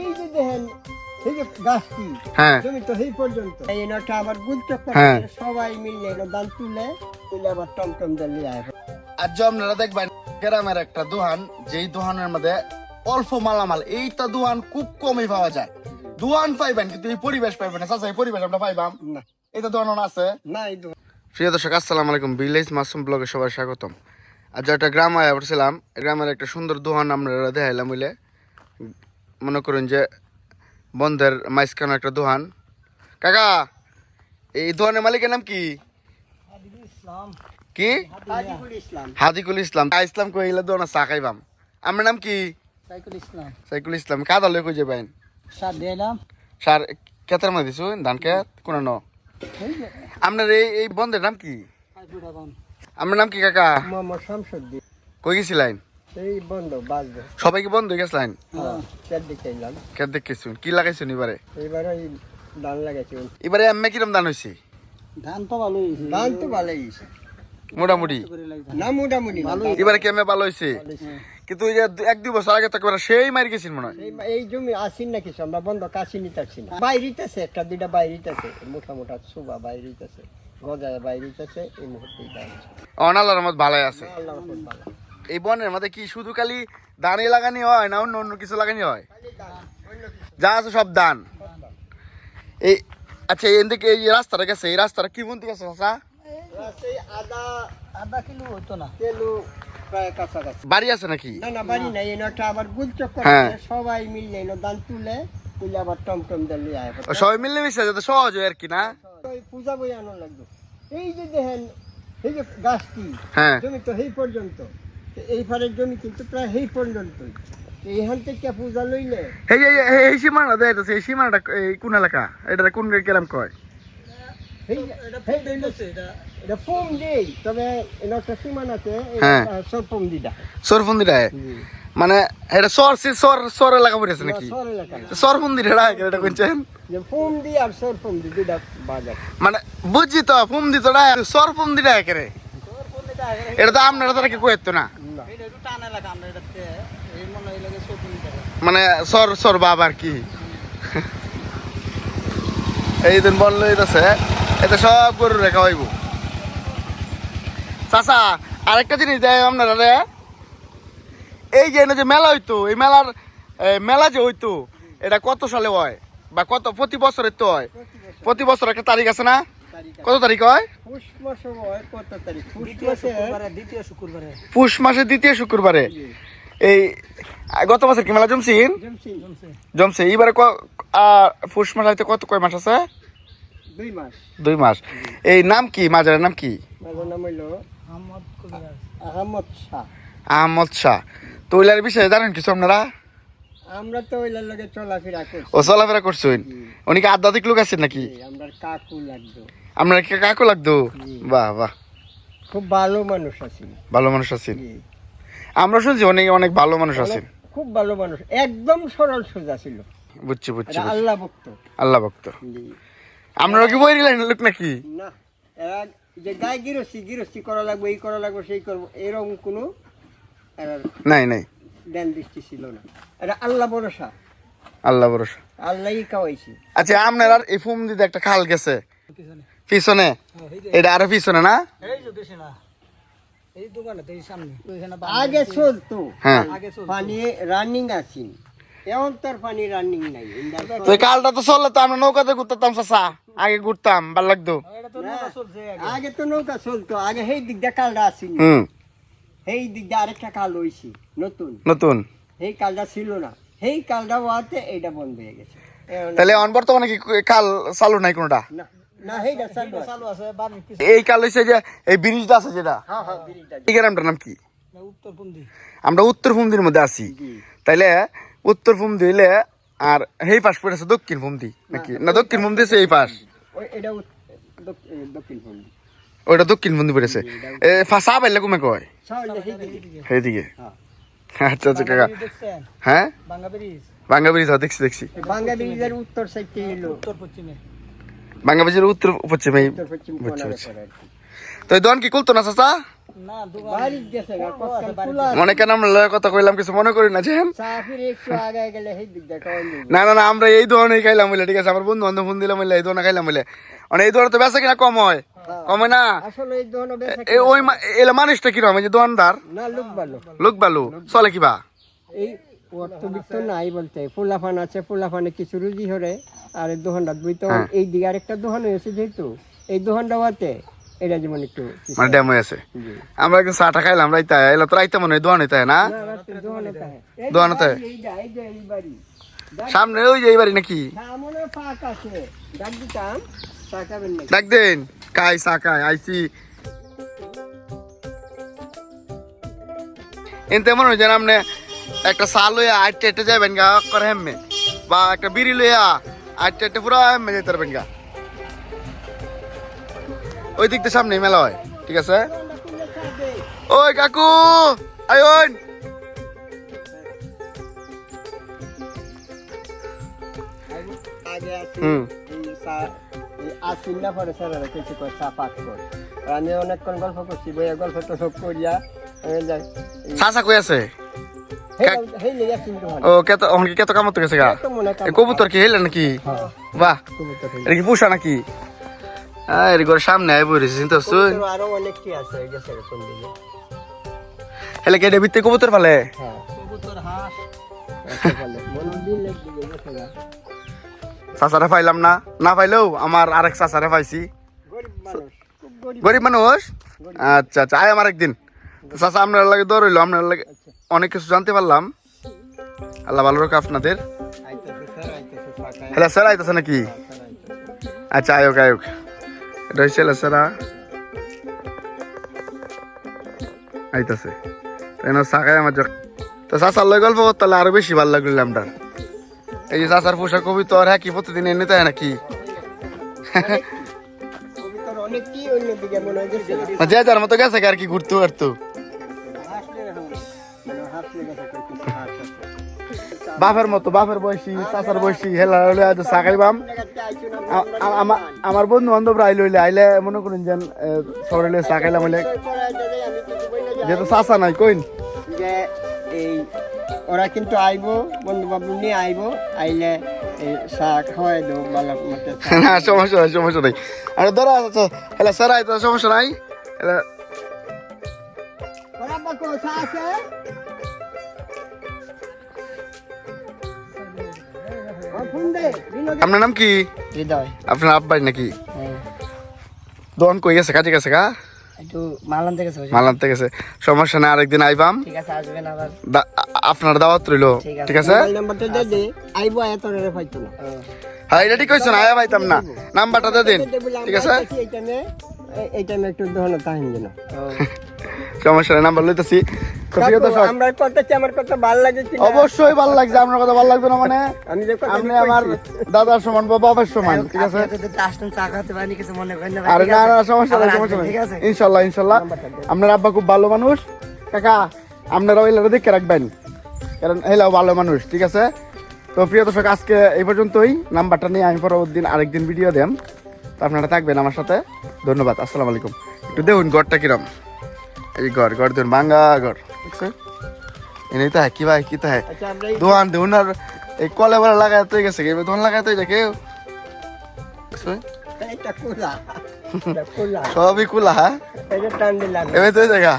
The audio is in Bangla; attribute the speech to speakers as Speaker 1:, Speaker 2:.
Speaker 1: এই যে দেখেন এই যে গাছটি
Speaker 2: হ্যাঁ।
Speaker 1: জমি তো এই পর্যন্ত। এই নটা আবার গুলচক
Speaker 2: হ্যাঁ।
Speaker 1: সবাই মিললে এটা দান তুলে তুলে আবার টমটম দিয়ে
Speaker 2: আর যে আপনারা দেখবেন গ্রামের একটা দোহান যেই দোহানের মধ্যে অল্প মালামাল এইটা দোহান খুব কমই পাওয়া যায়। দোহান পাইবেন কিন্তু এই পরিবেশ পাইবেন না। চাচা এই পরিবেশ আমরা পাইবাম?
Speaker 1: না।
Speaker 2: এইটা দোহান আছে?
Speaker 1: না এই তো
Speaker 2: প্রিয় দর্শক আসসালামু আলাইকুম। ভিলেজ মাসুম ব্লগে সবাই স্বাগতম। আজ একটা গ্রাম আয়া পড়ছিলাম। গ্রামের একটা সুন্দর দোহান আমরা দেখাইলাম বুঝলে? মনে করুন যে বন্ধের মাইসখানো একটা দোহান। কাকা এই দোহানের মালিকের নাম কি? কি? হাদিকুল ইসলাম। কা ইসলাম কইলে দোনা চা খাইবাম। আমার নাম কি?
Speaker 1: সাইকুল ইসলাম।
Speaker 2: সাইকুল ইসলাম। কাদা লই কই যাবেন
Speaker 1: সার দিলাম
Speaker 2: সার কেতার মধ্যে দিছু ধান খেত কোন ন? আপনার এই এই বন্ধের নাম কি? আপনার নাম কি কাকা?
Speaker 1: মোহাম্মদ শামসুদ্দিন।
Speaker 2: কই গেছিলেন?
Speaker 1: এই বন্ধ
Speaker 2: সবাই কি বন্ধ হয়ে গেছিলেন
Speaker 1: চার দিকে এলাম
Speaker 2: কি লাগাইছুন এবারে?
Speaker 1: এবার ধান লাগাইছি।
Speaker 2: এবারে এমনি কিরম দান হয়েছে?
Speaker 1: ধান তো ভালো ধান তো ভালোই
Speaker 2: মোটামুটি?
Speaker 1: না মোটামুটি
Speaker 2: এবারে কেমনে ভালো হয়েছে? কিন্তু ওই যে দু- এক দুই বছর আগে তো একেবারে সেই মারি গেছিল মনে হয়।
Speaker 1: এই জমি আসিন না কিছু আমরা বন্ধ কাশি নিতেছি না। বাইরিতেছে একটা দুইটা বাইরিতেছে মোটা মোটা সুবা বাইরিতেছে গজায় বাইরিতেছে এই মুহূর্তে
Speaker 2: অনালার মত ভালোই আছে।
Speaker 1: ভালো।
Speaker 2: এই বনের মধ্যে কি শুধু খালি ধানই লাগানি হয় না অন্য অন্য কিছু লাগানি হয়? যা আছে সব ধান এই আচ্ছা এই দিকে এই রাস্তাটা গেছে এই রাস্তাটা কি বন্ধু গেছে চাচা?
Speaker 1: সেই আধা আধা কিলো হতো না। কিলো প্রায় কাছাকাছি।
Speaker 2: বাড়ি আছে নাকি?
Speaker 1: না না বাড়ি নাই এই নটা আবার গুলচক করে
Speaker 2: হ্যাঁ।
Speaker 1: সবাই মিললে এনে তুলে তুলে আবার টমটম দিয়ে আয়।
Speaker 2: সবাই মিলে মিশে যাতে সহজ হয় আর কি না?
Speaker 1: পূজা বই আনো লাগবে। এই যে দেখেন এই যে গাছটি
Speaker 2: হ্যাঁ।
Speaker 1: জমি তো এই পর্যন্ত। এই ফারের জমি কিন্তু প্রায় এই পর্যন্তই তো এইখান থেকে পূজা লইলে?
Speaker 2: এই যে এই- এই সীমানা দেয় এই সীমানাটা এই কোন এলাকা? এটা কোন কেরাম কয়?
Speaker 1: এটা ফোম এটা একটা সীমান আছে। সব ফোম দিদা
Speaker 2: সরফন্দিরা মানে এটা সর সে- সর সর এলাকা পড়েছে নাকি? এটা কোনছেন
Speaker 1: আর বাজার
Speaker 2: মানে বুঝছি তো ফুম দিত না সর ফুম দিটা একেরে এটা তো আপনারা তারা কি কইতো না? মানে সর সর বাব আর কি। এই দিন বলল আছে এটা সব গরু রেখা হইব। চাচা আরেকটা জিনিস দেয় আপনারা রে এই যে এনে যে মেলা হইতো এই মেলার মেলা যে হইতো এটা কত সালে হয়? বা কত প্রতি বছরের তো হয়? প্রতি বছর একটা তারিখ আছে না? কত তারিখ হয়?
Speaker 1: পুষ মাস হয় কত তারিখ? পুষ মাসে
Speaker 3: দ্বিতীয় শুক্রবারে।
Speaker 2: মাসের দ্বিতীয় শুক্রবারে। এই গত বছর কি মেলা
Speaker 1: জমছি
Speaker 2: জমছে এইবারে পুষ মাস হইতে কত কয় মাস আছে?
Speaker 1: দুই মাস।
Speaker 2: এই নাম কি? মাজারের নাম কি?
Speaker 1: আমার নাম হইল
Speaker 3: আহমদ
Speaker 1: শাহ।
Speaker 2: আহমদ শাহ। তো ওইলার বিষয়ে জানেন কিছু আপনারা?
Speaker 1: আমরা তো ওইলার লগে চলাফেরা করছি।
Speaker 2: ও চলাফেরা করছেন। উনি কি আধ্যাত্মিক লোক আছেন নাকি?
Speaker 1: আমরা কাকু লাগতো।
Speaker 2: আপনার কি কাকু লাগতো? বাহ বাহ।
Speaker 1: খুব ভালো মানুষ আছি।
Speaker 2: ভালো মানুষ আছেন আমরা শুনছি অনেক অনেক ভালো মানুষ আছেন।
Speaker 1: খুব ভালো মানুষ। একদম সরল সোজা ছিল।
Speaker 2: বুঝছি বুঝছি
Speaker 1: আল্লাহ ভক্ত।
Speaker 2: আল্লাহ ভক্ত। আপনারা কি বই নিলেন লোক নাকি?
Speaker 1: না এরা যে গায়ে গিরস্তি গিরস্তি করা লাগবে এই করা লাগবে সেই করব এরকম কোনো
Speaker 2: নাই নাই।
Speaker 1: জ্ঞান দৃষ্টি ছিল না। এটা আল্লাহ ভরসা।
Speaker 2: আল্লাহ ভরসা।
Speaker 1: আল্লাহই খাওয়াইছি।
Speaker 2: আচ্ছা আপনার আর এই ফুম দিতে একটা খাল গেছে।
Speaker 3: পিছনে?
Speaker 2: পিছনে এটা আরও পিছনে না?
Speaker 3: এই যে বেশি না? এই দোকানে এই সামনে। ওইখানে
Speaker 1: আগে চলতো।
Speaker 2: হ্যাঁ।
Speaker 3: আগে চল
Speaker 1: পানি রানিং আছি। এখন তার পানি রানিং নাই।
Speaker 2: তো কালটা তো চললে তো আমরা নৌকাতে ঘুরতাম চাচা। আগে ঘুরতাম ভালো লাগতো।
Speaker 3: নৌকা আগে।
Speaker 1: আগে তো নৌকা চলতো। আগে সেই দিক দিয়ে কালটা
Speaker 2: হুম।
Speaker 1: সেই দিক দিয়ে আরেকটা কাল হয়েছি নতুন।
Speaker 2: নতুন।
Speaker 1: সেই কালটা ছিল না। সেই কালটা হওয়াতে এইটা বন্ধ হয়ে গেছে।
Speaker 2: তাহলে অন বর্তমানে কি কাল চালু নাই কোনটা?
Speaker 1: না। আছে।
Speaker 3: আছে
Speaker 2: এই কাল হইছে যে এই ব্রিজটা আছে যেটা?
Speaker 1: হ্যাঁ হ্যাঁ
Speaker 2: এই গ্রামটার নাম কি? আমরা উত্তর ফুমদির মধ্যে আছি। তাইলে উত্তর ফুমদি হইলে আর এই পাশ পড়েছে দক্ষিণ ফুমদি নাকি? না দক্ষিণ ফুমদি আছে এই পাশ। ওইটা দক্ষিণ ফুমদি পড়েছে এ ফাঁসা পাইলে কমে কয়?
Speaker 1: সেই দিকে।
Speaker 2: সেইদিকে
Speaker 1: হ্যাঁ।
Speaker 2: আচ্ছা আচ্ছা কাকা। হ্যাঁ?
Speaker 3: বাঙ্গা ব্রিজ।
Speaker 2: বাঙ্গা ব্রিজ হ্যাঁ, দেখছি দেখছি।
Speaker 1: বাঙ্গা ব্রিজের উত্তর সাইডে
Speaker 3: উত্তর পশ্চিমে।
Speaker 2: ব্রিজের উত্তর পশ্চিমে। তো এই দোকান কি খুলতো না চাচা। মনে কেন আমরা কথা কইলাম কিছু মনে করি না
Speaker 1: দেখা
Speaker 2: না না না আমরা এই ধরনের খাইলাম বলে ঠিক আছে? আমার বন্ধু বান্ধব ফোন দিলাম বলে এই ধরনের খাইলাম বলে মানে এই ধরনের তো বেচা কিনা কম হয়। কম হয় না
Speaker 1: এই
Speaker 2: ওই এলে মানুষটা কীরকম? এই যে দোকানদার
Speaker 1: না লোক ভালো
Speaker 2: লোক চলে কিবা?
Speaker 1: এই অর্থবিত্ত নাই বলতে। ফুলাফান আছে ফুলাফানে কিছু রুজি হরে আর এই দোকানটা দুই তো
Speaker 2: হ্যাঁ।
Speaker 1: এই দিকে আরেকটা দোকান হয়েছে যেহেতু। এই দোকানটা হতে এটা যেমন একটু
Speaker 2: মানে ড্যাম আছে আমরা একদিন চাটা খাইলাম রাইতে এলে তো রাইতে মনে হয় দোকান হইতে না?
Speaker 1: না, রাত্রে দোকানে থাকে। এই যে
Speaker 2: দোকানে থাকে?
Speaker 1: বাড়ি, এই যে, এই যে এই বাড়ি।
Speaker 2: সামনে ওই যে এই বাড়ি নাকি?
Speaker 1: ডাক চা
Speaker 2: দেন কাই চা কাই আইসি এনতে মনে হয় যেন আপনি একটা চা লইয়া আটটে আটটে যাবেন গা করে হেমে বা একটা বিড়ি লইয়া আটটে আটটে পুরো হেমে যেতে পারবেন গা ওই দিক দিয়ে সামনে মেলা হয় ঠিক আছে। ওই কাকু আয়ন হুম।
Speaker 1: আসিন না পরে স্যারেরা কিছু করে চা পাক কর আমি অনেকক্ষণ গল্প করছি বইয়া গল্প তো সব করিয়া যাই
Speaker 2: চাচা কই আছে? ও কত অঙ্কি কত কামত গেছে গা? কবুতর কি হেলে নাকি?
Speaker 1: হ্যাঁ,
Speaker 2: বাহ। এটা কি পুষা নাকি? আহ, এর ঘর সামনে আয় বইরেছে চিন্তা শুন
Speaker 1: আরও অনেক কি আছে এই গেছে কোন দিকে?
Speaker 2: হেলে কেটে ভিত্তি কবুতর ফালে?
Speaker 1: হ্যাঁ।
Speaker 3: কবুতর হাঁস।
Speaker 2: চাচারে পাইলাম না। না পাইলেও আমার আরেক চাচারে পাইছি
Speaker 1: গরিব মানুষ
Speaker 2: আচ্ছা আচ্ছা আয় আমার একদিন। চাচা আপনার লাগে দৌড়ইলো আপনার লাগে অনেক কিছু জানতে পারলাম। আল্লাহ ভালো রাখো আপনাদের। হ্যালো স্যার আইতেছে নাকি? আচ্ছা আয়োগ আয়োগ। এটা হচ্ছে স্যারা। আইতাছে। তাই না সাকাই আমার তো চাচার লয় গল্প করতে আরও বেশি ভালো লাগল আমরা এই যে চাচার পোশাক কবিতা আর হ্যাঁ কি প্রতিদিন এনে তাই নাকি। যে যার মতো গেছে আর কি ঘুরতে পারতো বাপের মতো বাপের বয়সী চাচার বয়সী হেলা হলে হয়তো আ- আমা- আমার বন্ধু বান্ধবরা আইলে হইলে আইলে মনে করেন যেন শহরে হইলে সাকাইলাম হইলে। যেহেতু চাচা নাই কইন?
Speaker 1: যে এই ওরা কিন্তু আইবো বন্ধু বান্ধব নিয়ে আইবো আইলে চা চা।
Speaker 2: না সমস্যা নাই সমস্যা নাই। আরে ধরো আচ্ছা হেলা স্যার আইতো সমস্যা নাই। হেলা আপনার নাম কি?
Speaker 1: হৃদয়।
Speaker 2: আপনার আব্বাই নাকি?
Speaker 1: হ্যাঁ।
Speaker 2: দোকান কই গেছে? কাজে গেছে গা?
Speaker 1: একটু
Speaker 2: গেছে। সমস্যা নাই আরেকদিন আইবাম।
Speaker 1: ঠিক আছে আসবেন আবার।
Speaker 2: দা- আপনার দাওয়াত রইল। ঠিক আছে।
Speaker 1: নাম্বারটা দে দে। আইবো এত রে পাইতো না।
Speaker 2: হ্যাঁ। এটা ঠিক কইছো না? আয়া পাইতাম না। নাম্বারটা দিয়ে দিন। ঠিক আছে?
Speaker 1: একটু
Speaker 2: সমস্যা নাম্বার লইতেছি।
Speaker 1: আমরা করতেছি আমার কথা ভালো লাগে
Speaker 2: অবশ্যই ভালো লাগছে আপনার কথা ভালো লাগবে না মানে? আপনি আমার দাদার সমান বা বাবার সমান ঠিক আছে? আরে না না সমস্যা নাই সমস্যা নাই। ইনশাল্লাহ ইনশাল্লাহ। আপনার আব্বা খুব ভালো মানুষ কাকা আপনারা ওই দেখে রাখবেন। কারণ হেলাও ভালো মানুষ ঠিক আছে? তো প্রিয় দর্শক আজকে এই পর্যন্তই। নাম্বারটা নিয়ে আমি পরবর্তী দিন আরেকদিন ভিডিও দেন তো আপনারা থাকবেন আমার সাথে। ধন্যবাদ আসসালামু আলাইকুম। একটু দেখুন ঘরটা কিরম। এই ঘর ঘর দেখুন ভাঙ্গা ঘর। এনেই তো কি ভাই কি তাই দোয়ান দেখুন আর এই কলে বলে লাগাই তো গেছে কি দোয়ান লাগাই যায় কেউ সবই কুলা হ্যাঁ এবার তো জায়গা